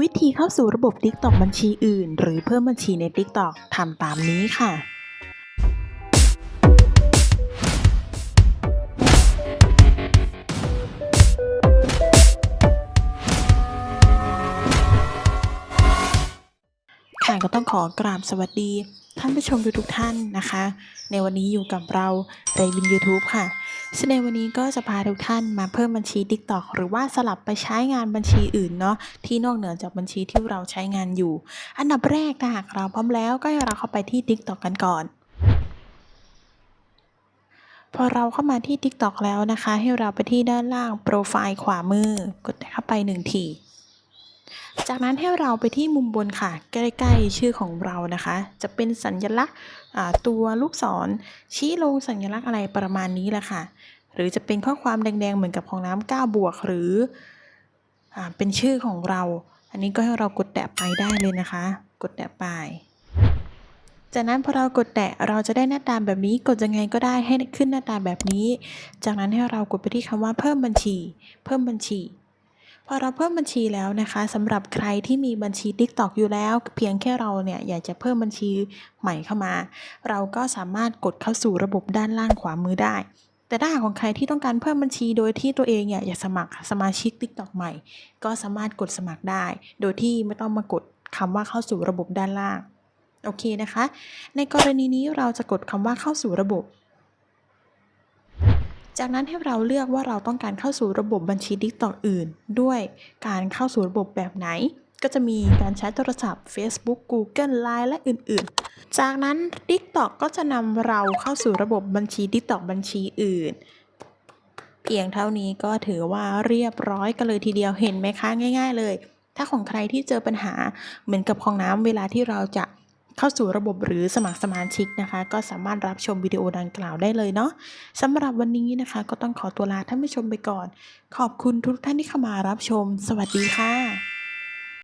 วิธีเข้าสู่ระบบ TikTok บัญชีอื่น หรือเพิ่มบัญชีใน TikTok ทำตามนี้ค่ะค่ะก็ต้องขอกราบสวัสดี ท่านผู้ชมทุกท่านนะคะ ในวันนี้อยู่กับเราในวิน YouTube ค่ะ ซึ่งในวันนี้ก็จะพาทุกท่านมาเพิ่มบัญชี TikTok หรือว่าสลับไปใช้งานบัญชีอื่นเนาะที่นอกเหนือจากบัญชีที่เราใช้งานอยู่ อันดับแรกถ้าหากเราพร้อมแล้วก็ให้เราเข้าไปที่ TikTok กันก่อน พอเราเข้ามาที่ TikTok แล้วนะคะ ให้เราไปที่ด้านล่างโปรไฟล์ขวามือกดเข้าไปหนึ่งที จากนั้นให้เราไปที่มุมบนค่ะ ใกล้ๆชื่อของเรานะคะ จะเป็นสัญลักษณ์ตัวลูกศรชี้ลงสัญลักษณ์อะไรประมาณนี้แหละค่ะ หรือจะเป็นข้อความแดงๆ เหมือนกับของน้ำ9บวกหรืออเป็นชื่อของเรา อันนี้ก็ให้เรากดแตะไปได้เลยนะคะ กดแตะไปจากนั้นพอเรากดแตะเราจะได้หน้าตาแบบนี้กดยังไงก็ได้ให้ขึ้นหน้าตาแบบนี้ จากนั้นให้เรากดไปที่คำว่าเพิ่มบัญชี เพิ่มบัญชี พอเราเพิ่มบัญชีแล้วนะคะสำหรับใครที่มีบัญชี TikTok อยู่แล้ว เพียงแค่เราเนี่ยอยากจะเพิ่มบัญชีใหม่เข้ามา เราก็สามารถกดเข้าสู่ระบบด้านล่างขวามือได้ แต่ถ้าของใครที่ต้องการเพิ่มบัญชีโดยที่ตัวเองเนี่ยอยากสมัครสมาชิก TikTok ใหม่ ก็สามารถกดสมัครได้ โดยที่ไม่ต้องมากดคำว่าเข้าสู่ระบบด้านล่างโอเคนะคะ ในกรณีนี้เราจะกดคำว่าเข้าสู่ระบบ จากนั้นให้เราเลือกว่าเราต้องการเข้าสู่ระบบบัญชี TikTok อื่น ด้วยการเข้าสู่ระบบแบบไหน ก็จะมีการใช้โทรศัพท์ Facebook Google Line และอื่นๆ จากนั้น TikTok ก็จะนำเราเข้าสู่ระบบบัญชี TikTok บัญชีอื่น เพียงเท่านี้ก็ถือว่าเรียบร้อยกันเลยทีเดียวเห็นไหมคะง่าย ๆ เลย ถ้าของใครที่เจอปัญหาเหมือนกับของน้ำเวลาที่เราจะ เข้าสู่ระบบหรือสมัครสมาชิกนะคะ ก็สามารถรับชมวิดีโอดังกล่าวได้เลยเนาะสำหรับวันนี้นะคะ ก็ต้องขอตัวลาท่านผู้ชมไปก่อน ขอบคุณทุกท่านที่เข้ามารับชม สวัสดีค่ะ